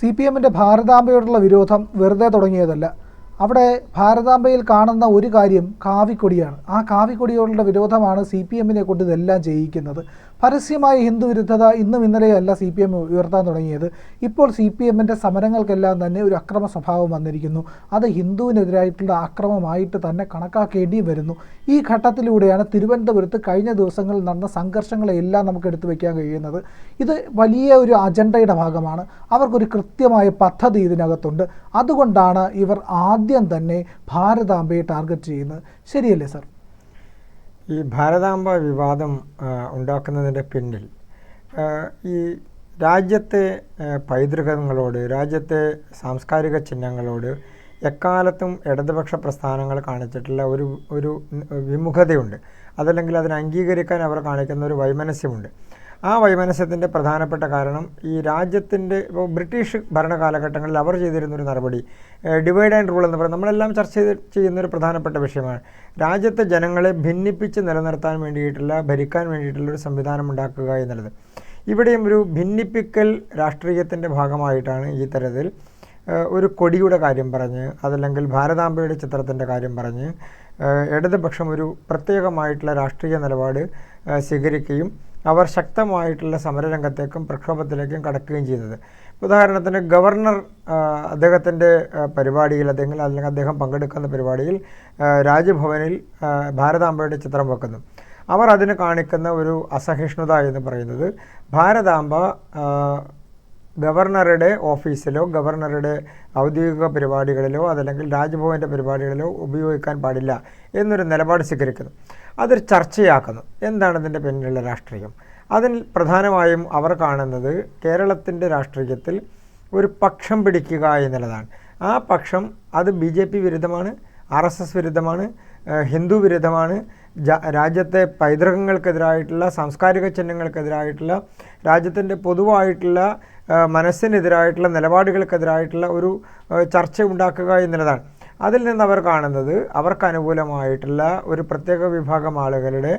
C P എമ്മിന്റെ ഭാരതാംബയോടുള്ള വിരോധം വെറുതെ തുടങ്ങിയതല്ല. അവിടെ ഭാരതാംബയിൽ കാണുന്ന ഒരു കാര്യം കാവിക്കൊടിയാണ്. ആ കാവിക്കൊടിയോടുള്ള വിരോധമാണ് സി പി എമ്മിനെ കൊണ്ട് ഇതെല്ലാം ചെയ്യിക്കുന്നത്. പരസ്യമായ ഹിന്ദുവിരുദ്ധത ഇന്നും ഇന്നലെയല്ല സി പി എം ഉയർത്താൻ തുടങ്ങിയത്. ഇപ്പോൾ സി പി എമ്മിന്റെ സമരങ്ങൾക്കെല്ലാം തന്നെ ഒരു അക്രമ സ്വഭാവം വന്നിരിക്കുന്നു. അത് ഹിന്ദുവിനെതിരായിട്ടുള്ള അക്രമമായിട്ട് തന്നെ കണക്കാക്കേണ്ടി വരുന്നു. ഈ ഘട്ടത്തിലൂടെയാണ് തിരുവനന്തപുരത്ത് കഴിഞ്ഞ ദിവസങ്ങളിൽ നടന്ന സംഘർഷങ്ങളെല്ലാം നമുക്ക് എടുത്തു വയ്ക്കാൻ കഴിയുന്നത്. ഇത് വലിയ ഒരു അജണ്ടയുടെ ഭാഗമാണ്. അവർക്കൊരു കൃത്യമായ പദ്ധതി ഇതിനകത്തുണ്ട്. അതുകൊണ്ടാണ് ഇവർ ആദ്യം തന്നെ ഭാരതാംബയെ ടാർഗറ്റ് ചെയ്യുന്നത്. ശരിയല്ലേ സർ? ഈ ഭാരതാംബ വിവാദം ഉണ്ടാക്കുന്നതിന്റെ പിന്നിൽ ഈ രാജ്യത്തെ പൈതൃകങ്ങളോട് രാജ്യത്തെ സാംസ്കാരിക ചിഹ്നങ്ങളോട് എക്കാലത്തും ഇടതുപക്ഷ പ്രസ്ഥാനങ്ങൾ കാണിച്ചിട്ടുള്ള ഒരു ഒരു വിമുഖതയുണ്ട്. അതല്ലെങ്കിൽ അതിനെ അംഗീകരിക്കാൻ അവർ കാണിക്കുന്ന ഒരു വൈമനസ്യമുണ്ട്. ആ വൈമനസ്യത്തിന്റെ പ്രധാനപ്പെട്ട കാരണം ഈ രാജ്യത്തിന്റെ ഇപ്പോൾ ബ്രിട്ടീഷ് ഭരണകാലഘട്ടങ്ങളിൽ അവർ ചെയ്തിരുന്ന ഒരു നടപടി ഡിവൈഡ് ആൻഡ് റൂൾ എന്ന് പറയുന്നത് നമ്മളെല്ലാം ചർച്ച ചെയ്ത് ചെയ്യുന്ന ഒരു പ്രധാനപ്പെട്ട വിഷയമാണ്. രാജ്യത്തെ ജനങ്ങളെ ഭിന്നിപ്പിച്ച് നിലനിർത്താൻ വേണ്ടിയിട്ടുള്ള ഭരിക്കാൻ വേണ്ടിയിട്ടുള്ള ഒരു സംവിധാനം ഉണ്ടാക്കുക എന്നുള്ളത്. ഇവിടെയും ഒരു ഭിന്നിപ്പിക്കൽ രാഷ്ട്രീയത്തിന്റെ ഭാഗമായിട്ടാണ് ഈ തരത്തിൽ ഒരു കൊടിയുടെ കാര്യം പറഞ്ഞ് അതല്ലെങ്കിൽ ഭാരതാംബയുടെ ചിത്രത്തിന്റെ കാര്യം പറഞ്ഞ് ഇടതുപക്ഷം ഒരു പ്രത്യേകമായിട്ടുള്ള രാഷ്ട്രീയ നിലപാട് സ്വീകരിക്കുകയും അവർ ശക്തമായിട്ടുള്ള സമരരംഗത്തേക്കും പ്രക്ഷോഭത്തിലേക്കും കടക്കുകയും ചെയ്തത്. ഉദാഹരണത്തിന് ഗവർണർ അദ്ദേഹത്തിന്റെ പരിപാടിയിൽ അല്ലെങ്കിൽ അല്ലെങ്കിൽ അദ്ദേഹം പങ്കെടുക്കുന്ന പരിപാടിയിൽ രാജ്ഭവനിൽ ഭാരതാംബയുടെ ചിത്രം വെക്കുന്നു. അവർ അതിന് കാണിക്കുന്ന ഒരു അസഹിഷ്ണുത എന്ന് പറയുന്നത് ഭാരതാംബ ഗവർണറുടെ ഓഫീസിലോ ഗവർണറുടെ ഔദ്യോഗിക പരിപാടികളിലോ അതല്ലെങ്കിൽ രാജ്ഭവന്റെ പരിപാടികളിലോ ഉപയോഗിക്കാൻ പാടില്ല എന്നൊരു നിലപാട് സ്വീകരിക്കുന്നു. അതൊരു ചർച്ചയാക്കുന്നു. എന്താണ് ഇതിന്റെ പിന്നിലുള്ള രാഷ്ട്രീയം? അതിൽ പ്രധാനമായും അവർ കാണുന്നത് കേരളത്തിന്റെ രാഷ്ട്രീയത്തിൽ ഒരു പക്ഷം പിടിക്കുക എന്നുള്ളതാണ്. ആ പക്ഷം അത് ബി ജെ പി വിരുദ്ധമാണ് ആർ എസ് എസ് വിരുദ്ധമാണ് ഹിന്ദു വിരുദ്ധമാണ് രാജ്യത്തെ പൈതൃകങ്ങൾക്കെതിരായിട്ടുള്ള സാംസ്കാരിക ചിഹ്നങ്ങൾക്കെതിരായിട്ടുള്ള രാജ്യത്തിന്റെ പൊതുവായിട്ടുള്ള മനസ്സിനെതിരായിട്ടുള്ള നിലപാടുകൾക്കെതിരായിട്ടുള്ള ഒരു ചർച്ച ഉണ്ടാക്കുക എന്നുള്ളതാണ്. അതിൽ നിന്ന് അവർ കാണുന്നത് അവർക്ക് അനുകൂലമായിട്ടുള്ള ഒരു പ്രത്യേക വിഭാഗം ആളുകളുടെ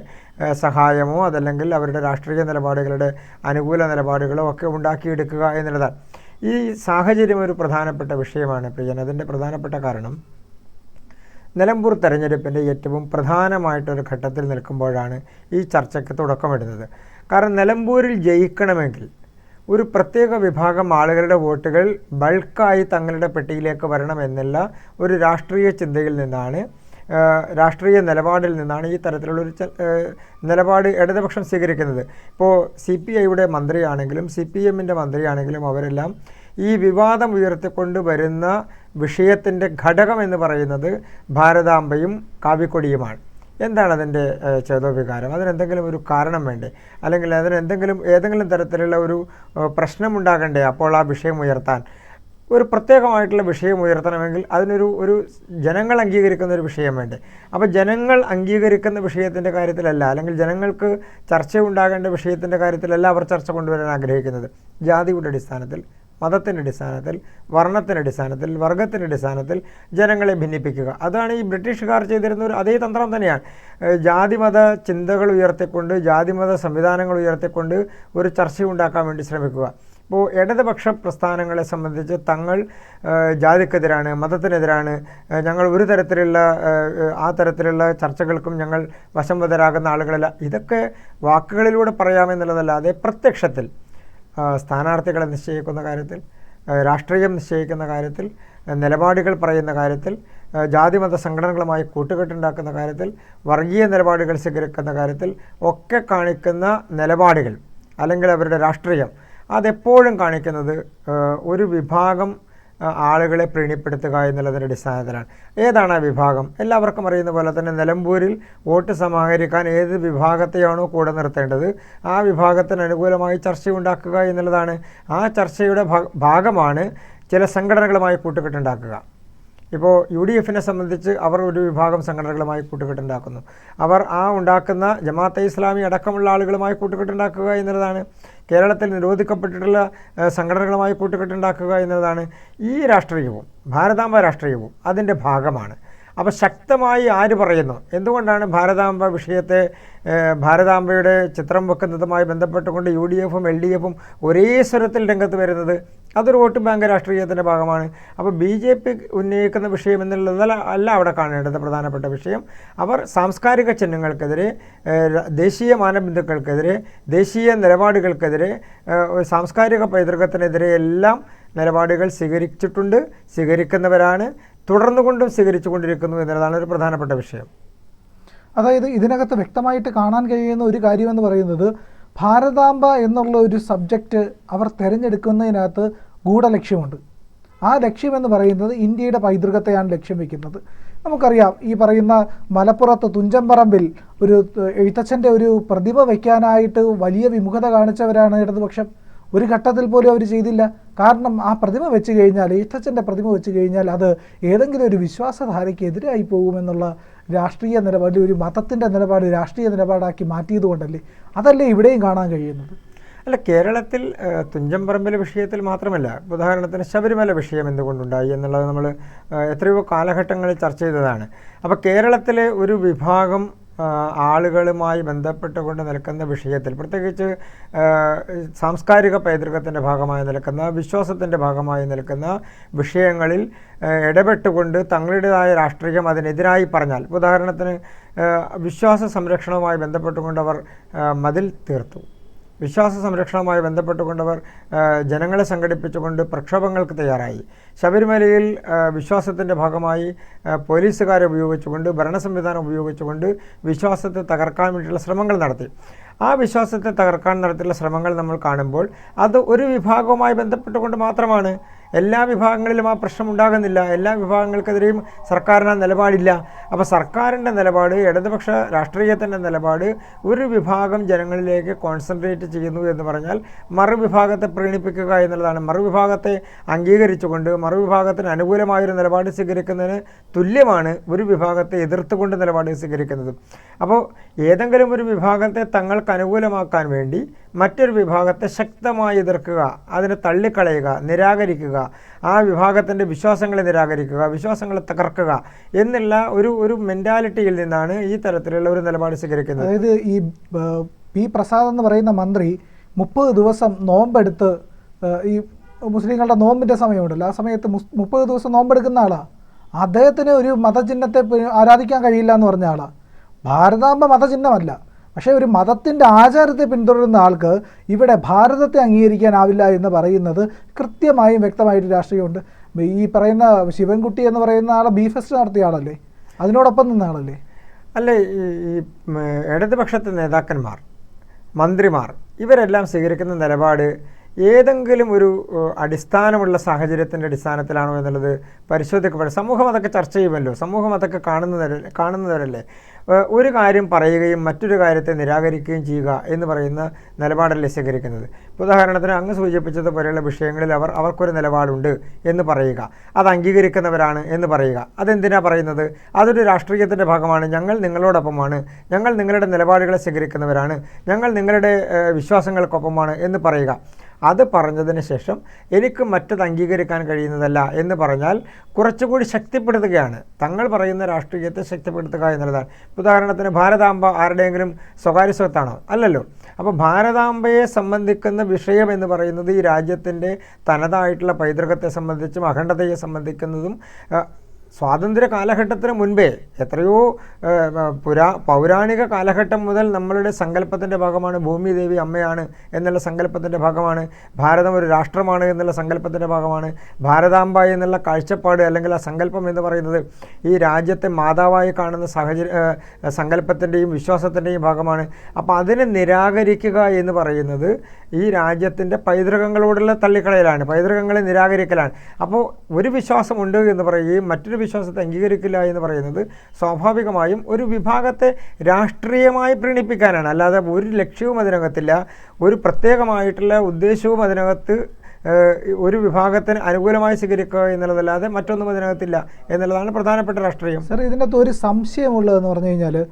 സഹായമോ അതല്ലെങ്കിൽ അവരുടെ രാഷ്ട്രീയ നിലപാടുകളുടെ അനുകൂല നിലപാടുകളോ ഒക്കെ ഉണ്ടാക്കിയെടുക്കുക എന്നുള്ളതാണ്. ഈ സാഹചര്യം ഒരു പ്രധാനപ്പെട്ട വിഷയമാണ്. പ്രിയൻ അതിന്റെ പ്രധാനപ്പെട്ട കാരണം നിലമ്പൂർ തെരഞ്ഞെടുപ്പിന്റെ ഏറ്റവും പ്രധാനമായിട്ടൊരു ഘട്ടത്തിൽ നിൽക്കുമ്പോഴാണ് ഈ ചർച്ചയ്ക്ക് തുടക്കമിടുന്നത്. കാരണം നിലമ്പൂരിൽ ജയിക്കണമെങ്കിൽ ഒരു പ്രത്യേക വിഭാഗം ആളുകളുടെ വോട്ടുകൾ ബൾക്കായി തങ്ങളുടെ പെട്ടിയിലേക്ക് വരണമെന്നുള്ള ഒരു രാഷ്ട്രീയ ചിന്തയിൽ നിന്നാണ് രാഷ്ട്രീയ നിലപാടിൽ നിന്നാണ് ഈ തരത്തിലുള്ളൊരു ഒരു നിലപാട് ഇടതുപക്ഷം സ്വീകരിക്കുന്നത്. ഇപ്പോൾ സി പി ഐയുടെ മന്ത്രിയാണെങ്കിലും സി പി എമ്മിന്റെ മന്ത്രിയാണെങ്കിലും അവരെല്ലാം ഈ വിവാദം ഉയർത്തിക്കൊണ്ട് വരുന്ന വിഷയത്തിന്റെ ഘടകം എന്ന് പറയുന്നത് ഭാരതാംബയും കാവ്യക്കൊടിയുമാണ് എന്താണ് അതിന്റെ ചേതോവികാരം? അതിനെന്തെങ്കിലും ഒരു കാരണം വേണ്ടേ? അല്ലെങ്കിൽ അതിനെന്തെങ്കിലും ഏതെങ്കിലും തരത്തിലുള്ള ഒരു പ്രശ്നമുണ്ടാകണ്ടേ അപ്പോൾ ആ വിഷയം ഉയർത്താൻ? ഒരു പ്രത്യേകമായിട്ടുള്ള വിഷയം ഉയർത്തണമെങ്കിൽ അതിനൊരു ഒരു ജനങ്ങൾ അംഗീകരിക്കുന്ന ഒരു വിഷയം വേണ്ടേ? അപ്പോൾ ജനങ്ങൾ അംഗീകരിക്കുന്ന വിഷയത്തിന്റെ കാര്യത്തിലല്ല അല്ലെങ്കിൽ ജനങ്ങൾക്ക് ചർച്ച ഉണ്ടാകേണ്ട വിഷയത്തിന്റെ കാര്യത്തിലല്ല അവർ ചർച്ച കൊണ്ടുവരാൻ ആഗ്രഹിക്കുന്നത്. ജാതിയുടെ അടിസ്ഥാനത്തിൽ മതത്തിന്റെ അടിസ്ഥാനത്തിൽ വർണത്തിന്റെ അടിസ്ഥാനത്തിൽ വർഗത്തിന്റെ അടിസ്ഥാനത്തിൽ ജനങ്ങളെ ഭിന്നിപ്പിക്കുക. അതാണ് ഈ ബ്രിട്ടീഷുകാർ ചെയ്തിരുന്ന ഒരു അതേ തന്ത്രം തന്നെയാണ്. ജാതി ജാതിമത ചിന്തകൾ ഉയർത്തിക്കൊണ്ട് ജാതിമത സംവിധാനങ്ങൾ ഉയർത്തിക്കൊണ്ട് ഒരു ചർച്ച ഉണ്ടാക്കാൻ വേണ്ടി ശ്രമിക്കുക. ഇപ്പോൾ ഇടതുപക്ഷ പ്രസ്ഥാനങ്ങളെ സംബന്ധിച്ച് തങ്ങൾ ജാതിക്കെതിരാണ് മതത്തിനെതിരാണ് ഞങ്ങൾ ഒരു തരത്തിലുള്ള ആ തരത്തിലുള്ള ചർച്ചകൾക്കും ഞങ്ങൾ വശംവതരാകുന്ന ആളുകളല്ല. ഇതൊക്കെ വാക്കുകളിലൂടെ പറയാമെന്നുള്ളതല്ലാതെ പ്രത്യക്ഷത്തിൽ സ്ഥാനാർത്ഥികളെ നിശ്ചയിക്കുന്ന കാര്യത്തിൽ രാഷ്ട്രീയം നിശ്ചയിക്കുന്ന കാര്യത്തിൽ നിലപാടുകൾ പറയുന്ന കാര്യത്തിൽ ജാതിമത സംഘടനകളുമായി കൂട്ടുകെട്ടുണ്ടാക്കുന്ന കാര്യത്തിൽ വർഗീയ നിലപാടുകൾ സ്വീകരിക്കുന്ന കാര്യത്തിൽ ഒക്കെ കാണിക്കുന്ന നിലപാടുകൾ അല്ലെങ്കിൽ അവരുടെ രാഷ്ട്രീയം അതെപ്പോഴും കാണിക്കുന്നത് ഒരു വിഭാഗം ആളുകളെ പ്രീണിപ്പെടുത്തുക എന്നുള്ളതിന്റെ അടിസ്ഥാനത്തിലാണ്. ഏതാണ് ആ വിഭാഗം? എല്ലാവർക്കും അറിയുന്ന പോലെ തന്നെ നിലമ്പൂരിൽ വോട്ട് സമാഹരിക്കാൻ ഏത് വിഭാഗത്തെയാണോ കൂടെ നിർത്തേണ്ടത്? ആ വിഭാഗത്തിന് അനുകൂലമായി ചർച്ചയുണ്ടാക്കുക എന്നുള്ളതാണ്. ആ ചർച്ചയുടെ ഭാഗമാണ് ചില സംഘടനകളുമായി കൂട്ടുകെട്ടുണ്ടാക്കുക ഇപ്പോൾ യു ഡി എഫിനെ സംബന്ധിച്ച് അവർ ഒരു വിഭാഗം സംഘടനകളുമായി കൂട്ടുകെട്ടുണ്ടാക്കുന്നു. അവർ ആ ഉണ്ടാക്കുന്ന ജമാഅത്തെ ഇസ്ലാമി അടക്കമുള്ള ആളുകളുമായി കൂട്ടുകെട്ടുണ്ടാക്കുക എന്നുള്ളതാണ്. കേരളത്തിൽ നിരോധിക്കപ്പെട്ടിട്ടുള്ള സംഘടനകളുമായി കൂട്ടുകെട്ടുണ്ടാക്കുക എന്നുള്ളതാണ്. ഈ രാഷ്ട്രീയവും ഭാരതാംബ രാഷ്ട്രീയവും അതിന്റെ ഭാഗമാണ്. അപ്പോൾ ശക്തമായി ആര് പറയുന്നു? എന്തുകൊണ്ടാണ് ഭാരതാംബ വിഷയത്തെ ഭാരതാംബയുടെ ചിത്രം വെക്കുന്നതുമായി ബന്ധപ്പെട്ടുകൊണ്ട് യു ഡി എഫും എൽ ഡി എഫും ഒരേ സ്വരത്തിൽ രംഗത്ത് വരുന്നത് അതൊരു വോട്ട് ബാങ്ക് രാഷ്ട്രീയത്തിന്റെ ഭാഗമാണ്. അപ്പോൾ ബി ജെ പി ഉന്നയിക്കുന്ന വിഷയം എന്നുള്ളതല്ല അല്ല അവിടെ കാണേണ്ടത് പ്രധാനപ്പെട്ട വിഷയം. അവർ സാംസ്കാരിക ചിഹ്നങ്ങൾക്കെതിരെ ദേശീയ മാനബിന്ദുക്കൾക്കെതിരെ ദേശീയ നിലപാടുകൾക്കെതിരെ സാംസ്കാരിക പൈതൃകത്തിനെതിരെ എല്ലാം നിലപാടുകൾ സ്വീകരിച്ചിട്ടുണ്ട് സ്വീകരിക്കുന്നവരാണ്. തുടർന്നുകൊണ്ടും സ്വീകരിച്ചു കൊണ്ടിരിക്കുന്നു എന്നുള്ളതാണ് ഒരു പ്രധാനപ്പെട്ട വിഷയം. അതായത് ഇതിനകത്ത് വ്യക്തമായിട്ട് കാണാൻ കഴിയുന്ന ഒരു കാര്യമെന്ന് പറയുന്നത് ഭാരതാംബ എന്നുള്ള ഒരു സബ്ജക്റ്റ് അവർ തിരഞ്ഞെടുക്കുന്നതിനകത്ത് ഗൂഢലക്ഷ്യമുണ്ട്. ആ ലക്ഷ്യമെന്ന് പറയുന്നത് ഇന്ത്യയുടെ പൈതൃകത്തെയാണ് ലക്ഷ്യം വയ്ക്കുന്നത് നമുക്കറിയാം ഈ പറയുന്ന മലപ്പുറത്ത് തുഞ്ചമ്പറമ്പിൽ ഒരു എഴുത്തച്ഛന്റെ ഒരു പ്രതിഭ വയ്ക്കാനായിട്ട് വലിയ വിമുഖത കാണിച്ചവരാണ് ഇടതുപക്ഷം. ഒരു ഘട്ടത്തിൽ പോലും അവർ ചെയ്തില്ല. കാരണം ആ പ്രതിമ വെച്ച് കഴിഞ്ഞാൽ ഈഷ്ടച്ചന്റെ പ്രതിമ വെച്ച് കഴിഞ്ഞാൽ അത് ഏതെങ്കിലും ഒരു വിശ്വാസധാരയ്ക്ക് എതിരായി പോകുമെന്നുള്ള രാഷ്ട്രീയ നിലപാട് ഒരു മതത്തിന്റെ നിലപാട് രാഷ്ട്രീയ നിലപാടാക്കി മാറ്റിയതുകൊണ്ടല്ലേ അതല്ലേ ഇവിടെയും കാണാൻ കഴിയുന്നത്? അല്ല കേരളത്തിൽ തുഞ്ചംപറമ്പിൽ വിഷയത്തിൽ മാത്രമല്ല ഉദാഹരണത്തിന് ശബരിമല വിഷയം എന്തുകൊണ്ടുണ്ടായി എന്നുള്ളത് നമ്മൾ എത്രയോ കാലഘട്ടങ്ങളിൽ ചർച്ച ചെയ്തതാണ്. അപ്പോൾ കേരളത്തിലെ ഒരു വിഭാഗം ആളുകളുമായി ബന്ധപ്പെട്ടുകൊണ്ട് നിൽക്കുന്ന വിഷയത്തിൽ പ്രത്യേകിച്ച് സാംസ്കാരിക പൈതൃകത്തിന്റെ ഭാഗമായി നിൽക്കുന്ന വിശ്വാസത്തിന്റെ ഭാഗമായി നിൽക്കുന്ന വിഷയങ്ങളിൽ ഇടപെട്ടുകൊണ്ട് തങ്ങളുടേതായ രാഷ്ട്രീയം അതിനെതിരായി പറഞ്ഞാൽ ഉദാഹരണത്തിന് വിശ്വാസ സംരക്ഷണവുമായി ബന്ധപ്പെട്ടുകൊണ്ട് അവർ മതിൽ തീർത്തു. വിശ്വാസ സംരക്ഷണവുമായി ബന്ധപ്പെട്ടുകൊണ്ടവർ ജനങ്ങളെ സംഘടിപ്പിച്ചുകൊണ്ട് പ്രക്ഷോഭങ്ങൾക്ക് തയ്യാറായി. ശബരിമലയിൽ വിശ്വാസത്തിന്റെ ഭാഗമായി പോലീസുകാരെ ഉപയോഗിച്ചുകൊണ്ട് ഭരണ സംവിധാനം ഉപയോഗിച്ചുകൊണ്ട് വിശ്വാസത്തെ തകർക്കാൻ വേണ്ടിയിട്ടുള്ള ശ്രമങ്ങൾ നടത്തി. ആ വിശ്വാസത്തെ തകർക്കാൻ നടത്തിയുള്ള ശ്രമങ്ങൾ നമ്മൾ കാണുമ്പോൾ അത് ഒരു വിഭാഗവുമായി ബന്ധപ്പെട്ടുകൊണ്ട് മാത്രമാണ് എല്ലാ വിഭാഗങ്ങളിലും ആ പ്രശ്നം ഉണ്ടാകുന്നില്ല എല്ലാ വിഭാഗങ്ങൾക്കെതിരെയും സർക്കാരിന് നിലപാടില്ല. അപ്പോൾ സർക്കാരിന്റെ നിലപാട് ഇടതുപക്ഷ രാഷ്ട്രീയത്തിന്റെ നിലപാട് ഒരു വിഭാഗം ജനങ്ങളിലേക്ക് കോൺസെൻട്രേറ്റ് ചെയ്യുന്നു എന്ന് പറഞ്ഞാൽ മറുവിഭാഗത്തെ പ്രീണിപ്പിക്കുക എന്നുള്ളതാണ്. മറുവിഭാഗത്തെ അംഗീകരിച്ചുകൊണ്ട് മറുവിഭാഗത്തിന് അനുകൂലമായൊരു നിലപാട് സ്വീകരിക്കുന്നതിന് തുല്യമാണ് ഒരു വിഭാഗത്തെ എതിർത്തുകൊണ്ട് നിലപാട് സ്വീകരിക്കുന്നത്. അപ്പോൾ ഏതെങ്കിലും ഒരു വിഭാഗത്തെ തങ്ങൾക്ക് അനുകൂലമാക്കാൻ വേണ്ടി മറ്റൊരു വിഭാഗത്തെ ശക്തമായി എതിർക്കുക അതിനെ തള്ളിക്കളയുക നിരാകരിക്കുക ആ വിഭാഗത്തിന്റെ വിശ്വാസങ്ങളെ നിരാകരിക്കുക വിശ്വാസങ്ങളെ തകർക്കുക എന്നുള്ള ഒരു ഒരു മെന്റാലിറ്റിയിൽ നിന്നാണ് ഈ തരത്തിലുള്ള ഒരു നിലപാട് സ്വീകരിക്കുന്നത്. അതായത് ഈ പി പ്രസാദ് എന്ന് പറയുന്ന മന്ത്രി മുപ്പത് ദിവസം നോമ്പെടുത്ത് ഈ മുസ്ലിങ്ങളുടെ നോമ്പിന്റെ സമയമുണ്ടല്ലോ. ആ സമയത്ത് മുപ്പത് ദിവസം നോമ്പെടുക്കുന്ന ആളാണ് അദ്ദേഹത്തിന് ഒരു മതചിഹ്നത്തെ ആരാധിക്കാൻ കഴിയില്ല എന്ന് പറഞ്ഞ ആളാണ് ഭാരതാംബ മതചിഹ്നമല്ല. പക്ഷേ ഒരു മതത്തിന്റെ ആചാരത്തെ പിന്തുടരുന്ന ആൾക്ക് ഇവിടെ ഭാരതത്തെ അംഗീകരിക്കാനാവില്ല എന്ന് പറയുന്നത് കൃത്യമായും വ്യക്തമായിട്ട് രാഷ്ട്രീയമുണ്ട്. ഈ പറയുന്ന ശിവൻകുട്ടി എന്ന് പറയുന്ന ആൾ ബി ഫെസ്റ്റ് നടത്തിയ ആളല്ലേ? അതിനോടൊപ്പം നിന്ന ആളല്ലേ? അല്ല ഈ ഇടതുപക്ഷത്തെ നേതാക്കന്മാർ മന്ത്രിമാർ ഇവരെല്ലാം സ്വീകരിക്കുന്ന നിലപാട് ഏതെങ്കിലും ഒരു അടിസ്ഥാനമുള്ള സാഹചര്യത്തിന്റെ അടിസ്ഥാനത്തിലാണോ എന്നുള്ളത് പരിശോധിക്കപ്പെടും സമൂഹം അതൊക്കെ ചർച്ച ചെയ്യുമല്ലോ. സമൂഹം അതൊക്കെ കാണുന്നവരല്ലേ കാണുന്നവരല്ലേ? ഒരു കാര്യം പറയുകയും മറ്റൊരു കാര്യത്തെ നിരാകരിക്കുകയും ചെയ്യുക എന്ന് പറയുന്ന നിലപാടല്ലേ സ്വീകരിക്കുന്നത്. ഉദാഹരണത്തിന് അങ്ങ് സൂചിപ്പിച്ചതുപോലെയുള്ള വിഷയങ്ങളിൽ അവർ അവർക്കൊരു നിലപാടുണ്ട് എന്ന് പറയുക. അത് അംഗീകരിക്കുന്നവരാണ് എന്ന് പറയുക. അതെന്തിനാ പറയുന്നത്? അതൊരു രാഷ്ട്രീയത്തിന്റെ ഭാഗമാണ്. ഞങ്ങൾ നിങ്ങളോടൊപ്പമാണ്. ഞങ്ങൾ നിങ്ങളുടെ നിലപാടുകളെ സ്വീകരിക്കുന്നവരാണ്. ഞങ്ങൾ നിങ്ങളുടെ വിശ്വാസങ്ങൾക്കൊപ്പമാണ് എന്ന് പറയുക. അത് പറഞ്ഞതിന് ശേഷം എനിക്ക് മറ്റത് അംഗീകരിക്കാൻ കഴിയുന്നതല്ല എന്ന് പറഞ്ഞാൽ കുറച്ചുകൂടി ശക്തിപ്പെടുത്തുകയാണ്. തങ്ങൾ പറയുന്ന രാഷ്ട്രീയത്തെ ശക്തിപ്പെടുത്തുക എന്നുള്ളതാണ്. ഉദാഹരണത്തിന് ഭാരതാംബ ആരുടെയെങ്കിലും സ്വകാര്യ സ്വത്താണോ? അല്ലല്ലോ. അപ്പോൾ ഭാരതാംബയെ സംബന്ധിക്കുന്ന വിഷയം എന്ന് പറയുന്നത് ഈ രാജ്യത്തിന്റെ തനതായിട്ടുള്ള പൈതൃകത്തെ സംബന്ധിച്ചും അഖണ്ഡതയെ സംബന്ധിക്കുന്നതും സ്വാതന്ത്ര്യ കാലഘട്ടത്തിന് മുൻപേ എത്രയോ പുരാ പൗരാണിക കാലഘട്ടം മുതൽ നമ്മളുടെ സങ്കല്പത്തിന്റെ ഭാഗമാണ് ഭൂമി ദേവി അമ്മയാണ് എന്നുള്ള സങ്കല്പത്തിന്റെ ഭാഗമാണ്. ഭാരതം ഒരു രാഷ്ട്രമാണ് എന്നുള്ള സങ്കല്പത്തിന്റെ ഭാഗമാണ്. ഭാരതാംബ എന്നുള്ള കാഴ്ചപ്പാട് അല്ലെങ്കിൽ ആ സങ്കല്പം എന്ന് പറയുന്നത് ഈ രാജ്യത്തെ മാതാവായി കാണുന്ന സാഹചര്യ സങ്കല്പത്തിന്റെയും വിശ്വാസത്തിന്റെയും ഭാഗമാണ്. അപ്പോൾ അതിനെ നിരാകരിക്കുക എന്ന് പറയുന്നത് ഈ രാജ്യത്തിന്റെ പൈതൃകങ്ങളോടുള്ള തള്ളിക്കളയലാണ് പൈതൃകങ്ങളെ നിരാകരിക്കലാണ്. അപ്പോൾ ഒരു വിശ്വാസമുണ്ട് എന്ന് പറയുകയും മറ്റൊരു വിശ്വാസത്തെ അംഗീകരിക്കില്ല എന്ന് പറയുന്നത് സ്വാഭാവികമായും ഒരു വിഭാഗത്തെ രാഷ്ട്രീയമായി പ്രീണിപ്പിക്കാനാണ്. അല്ലാതെ ഒരു ലക്ഷ്യവും അതിനകത്തില്ല. ഒരു പ്രത്യേകമായിട്ടുള്ള ഉദ്ദേശവും അതിനകത്ത് ഒരു വിഭാഗത്തിന് അനുകൂലമായി സ്വീകരിക്കുക എന്നുള്ളതല്ലാതെ മറ്റൊന്നും അതിനകത്തില്ല എന്നുള്ളതാണ് പ്രധാനപ്പെട്ട രാഷ്ട്രീയം. സാർ ഇതിനകത്ത് ഒരു സംശയമുള്ളതെന്ന് പറഞ്ഞു കഴിഞ്ഞാൽ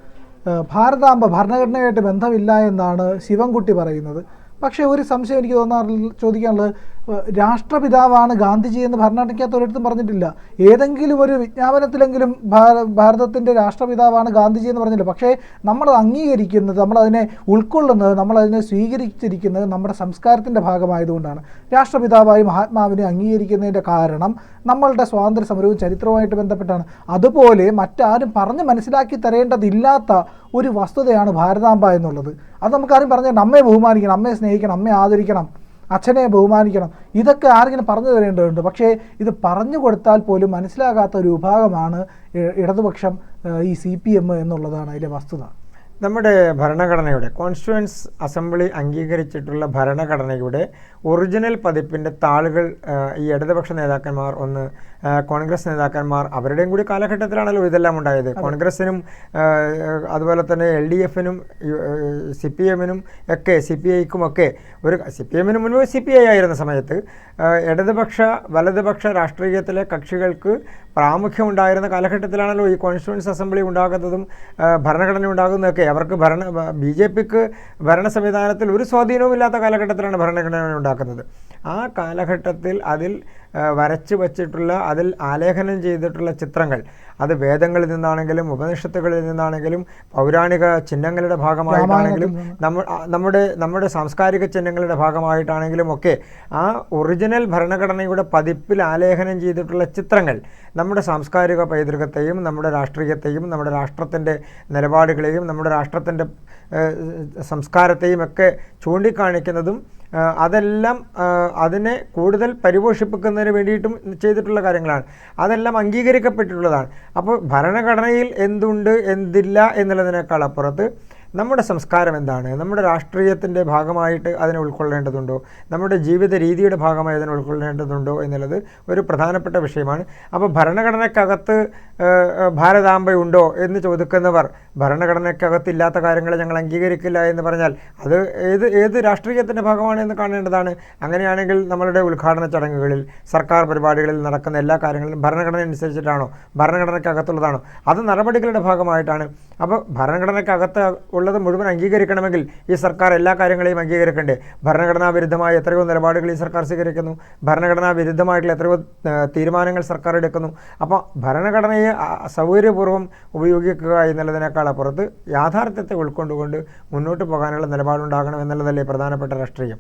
ഭാരതാംബ ഭരണഘടനയായിട്ട് ബന്ധമില്ല എന്നാണ് ശിവൻകുട്ടി പറയുന്നത്. പക്ഷേ ഒരു സംശയം എനിക്ക് തോന്നാറില്ല ചോദിക്കാനുള്ളത് രാഷ്ട്രപിതാവാണ് ഗാന്ധിജി എന്ന് ഭരണഘടനയ്ക്കകത്ത് ഒരിടത്തും പറഞ്ഞിട്ടില്ല. ഏതെങ്കിലും ഒരു വിജ്ഞാപനത്തിലെങ്കിലും ഭാര- ഭാരതത്തിന്റെ രാഷ്ട്രപിതാവാണ് ഗാന്ധിജി എന്ന് പറഞ്ഞില്ല പക്ഷേ നമ്മൾ അംഗീകരിക്കുന്നത് നമ്മളതിനെ ഉൾക്കൊള്ളുന്നത് നമ്മളതിനെ സ്വീകരിച്ചിരിക്കുന്നത് നമ്മുടെ സംസ്കാരത്തിന്റെ ഭാഗമായതുകൊണ്ടാണ്. രാഷ്ട്രപിതാവായി മഹാത്മാവിനെ അംഗീകരിക്കുന്നതിന്റെ കാരണം നമ്മളുടെ സ്വാതന്ത്ര്യ സമരവും ചരിത്രവുമായിട്ട് ബന്ധപ്പെട്ടാണ്. അതുപോലെ മറ്റാരും പറഞ്ഞ് മനസ്സിലാക്കി തരേണ്ടതില്ലാത്ത ഒരു വസ്തുതയാണ് ഭാരതാംബ എന്നുള്ളത്. അത് നമുക്കാരും പറഞ്ഞാൽ അമ്മയെ ബഹുമാനിക്കണം അമ്മയെ സ്നേഹിക്കണം അമ്മയെ ആദരിക്കണം. അച്ഛനെ ബഹുമാനിക്കണം. ഇതൊക്കെ ആരെങ്കിലും പറഞ്ഞു തരേണ്ടതുണ്ട്? പക്ഷേ ഇത് പറഞ്ഞു കൊടുത്താൽ പോലും മനസ്സിലാകാത്ത ഒരു വിഭാഗമാണ് ഇടതുപക്ഷം ഈ സി പി എം എന്നുള്ളതാണ് അതിലെ വസ്തുത. നമ്മുടെ ഭരണഘടനയുടെ കോൺസ്റ്റിറ്റ്യുവൻസ് അസംബ്ലി അംഗീകരിച്ചിട്ടുള്ള ഭരണഘടനയുടെ ഒറിജിനൽ പതിപ്പിന്റെ താളുകൾ ഈ ഇടതുപക്ഷ നേതാക്കന്മാർ ഒന്ന് കോൺഗ്രസ് നേതാക്കന്മാർ അവരുടെയും കൂടി കാലഘട്ടത്തിലാണല്ലോ ഇതെല്ലാം ഉണ്ടായത്. കോൺഗ്രസിനും അതുപോലെ തന്നെ എൽ ഡി എഫിനും സി പി എമ്മിനും ഒക്കെ സി പി ഐക്കും ഒക്കെ ഒരു സി പി എമ്മിന് മുൻപ് സി പി ഐ ആയിരുന്ന സമയത്ത് ഇടതുപക്ഷ വലതുപക്ഷ രാഷ്ട്രീയത്തിലെ കക്ഷികൾക്ക് പ്രാമുഖ്യം ഉണ്ടായിരുന്ന കാലഘട്ടത്തിലാണല്ലോ ഈ കോൺസ്റ്റിറ്റ്യൂൻസ് അസംബ്ലി ഉണ്ടാകുന്നതും ഭരണഘടന ഉണ്ടാകുന്നതൊക്കെ. അവർക്ക് ഭരണ ബി ജെ പിക്ക് ഭരണ സംവിധാനത്തിൽ ഒരു സ്വാധീനവും ഇല്ലാത്ത കാലഘട്ടത്തിലാണ് ഭരണഘടന ഉണ്ടാക്കുന്നത്. ആ കാലഘട്ടത്തിൽ അതിൽ വരച്ചു വച്ചിട്ടുള്ള അതിൽ ആലേഖനം ചെയ്തിട്ടുള്ള ചിത്രങ്ങൾ. അത് വേദങ്ങളിൽ നിന്നാണെങ്കിലും ഉപനിഷത്തുകളിൽ നിന്നാണെങ്കിലും പൗരാണിക ചിഹ്നങ്ങളുടെ ഭാഗമായിട്ടാണെങ്കിലും നമ്മ നമ്മുടെ നമ്മുടെ സാംസ്കാരിക ചിഹ്നങ്ങളുടെ ഭാഗമായിട്ടാണെങ്കിലും ഒക്കെ ആ ഒറിജിനൽ ഭരണഘടനയുടെ പതിപ്പിൽ ആലേഖനം ചെയ്തിട്ടുള്ള ചിത്രങ്ങൾ നമ്മുടെ സാംസ്കാരിക പൈതൃകത്തെയും നമ്മുടെ രാഷ്ട്രീയത്തെയും നമ്മുടെ രാഷ്ട്രത്തിന്റെ നിലപാടുകളെയും നമ്മുടെ രാഷ്ട്രത്തിന്റെ സംസ്കാരത്തെയും ഒക്കെ ചൂണ്ടിക്കാണിക്കുന്നതും അതെല്ലാം അതിനെ കൂടുതൽ പരിപോഷിപ്പിക്കുന്നതിന് വേണ്ടിയിട്ടും ചെയ്തിട്ടുള്ള കാര്യങ്ങളാണ്. അതെല്ലാം അംഗീകരിക്കപ്പെട്ടിട്ടുള്ളതാണ്. അപ്പോൾ ഭരണഘടനയിൽ എന്തുണ്ട് എന്തില്ല എന്നുള്ളതിനേക്കാൾ അപ്പുറത്ത് നമ്മുടെ സംസ്കാരം എന്താണ്? നമ്മുടെ രാഷ്ട്രീയത്തിന്റെ ഭാഗമായിട്ട് അതിനെ ഉൾക്കൊള്ളേണ്ടതുണ്ടോ? നമ്മുടെ ജീവിത രീതിയുടെ ഭാഗമായി അതിനെ ഉൾക്കൊള്ളേണ്ടതുണ്ടോ എന്നുള്ളത് ഒരു പ്രധാനപ്പെട്ട വിഷയമാണ്. അപ്പോൾ ഭരണഘടനയ്ക്കകത്ത് ഉണ്ടോ എന്ന് ചോദിക്കുന്നവർ ഭരണഘടനയ്ക്കകത്ത് ഇല്ലാത്ത കാര്യങ്ങളെ ഞങ്ങൾ അംഗീകരിക്കില്ല എന്ന് പറഞ്ഞാൽ അത് ഏത് ഏത് രാഷ്ട്രീയത്തിന്റെ ഭാഗമാണ് എന്ന് കാണേണ്ടതാണ്. അങ്ങനെയാണെങ്കിൽ നമ്മളുടെ ഉദ്ഘാടന ചടങ്ങുകളിൽ സർക്കാർ പരിപാടികളിൽ നടക്കുന്ന എല്ലാ കാര്യങ്ങളിലും ഭരണഘടന അനുസരിച്ചിട്ടാണോ? ഭരണഘടനയ്ക്കകത്തുള്ളതാണോ അത് നടപടികളുടെ ഭാഗമായിട്ടാണ്. അപ്പോൾ ഭരണഘടനയ്ക്കകത്ത് ഉള്ളത് മുഴുവൻ അംഗീകരിക്കണമെങ്കിൽ ഈ സർക്കാർ എല്ലാ കാര്യങ്ങളെയും അംഗീകരിക്കണ്ടേ? ഭരണഘടനാ വിരുദ്ധമായ എത്രയോ നിലപാടുകൾ ഈ സർക്കാർ സ്വീകരിക്കുന്നു. ഭരണഘടനാ വിരുദ്ധമായിട്ടുള്ള എത്രയോ തീരുമാനങ്ങൾ സർക്കാർ എടുക്കുന്നു. അപ്പോൾ ഭരണഘടനയെ സൗകര്യപൂർവം ഉപയോഗിക്കുക എന്നുള്ളതിനേക്കാൾ അപ്പുറത്ത് യാഥാർത്ഥ്യത്തെ ഉൾക്കൊണ്ടുകൊണ്ട് മുന്നോട്ട് പോകാനുള്ള നിലപാടുണ്ടാകണം എന്നുള്ളതല്ലേ പ്രധാനപ്പെട്ട രാഷ്ട്രീയം.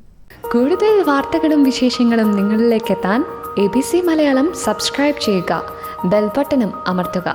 കൂടുതൽ വാർത്തകളും വിശേഷങ്ങളും നിങ്ങളിലേക്ക് എത്താൻ A B C Malayalam subscribe ചെയ്യുക. ബെൽബട്ടനും അമർത്തുക.